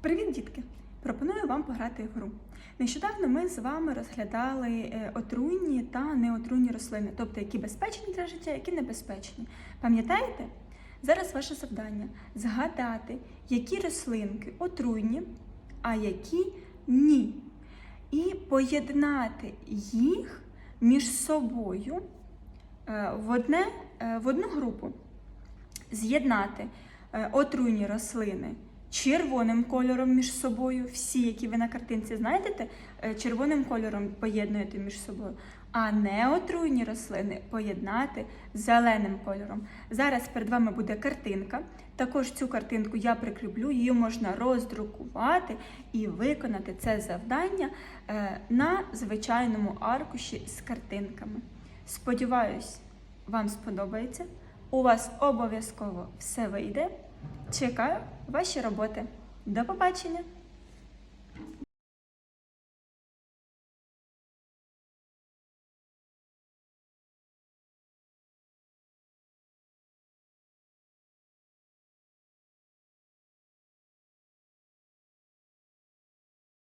Привіт, дітки! Пропоную вам пограти в гру. Нещодавно ми з вами розглядали е, отруйні та неотруйні рослини, тобто які безпечні для життя, які небезпечні. Пам'ятаєте? Зараз ваше завдання згадати, які рослинки отруйні, а які ні. І поєднати їх між собою е, в, одне, е, в одну групу з'єднати отруйні рослини червоним кольором між собою. Всі, які ви на картинці знайдете, е, червоним кольором поєднуєте між собою. А неотруйні рослини поєднати зеленим кольором. Зараз перед вами буде картинка. Також цю картинку я прикріплю, її можна роздрукувати і виконати це завдання е, на звичайному аркуші з картинками. Сподіваюсь, вам сподобається. У вас обов'язково все вийде. Чекаю ваші роботи. До побачення!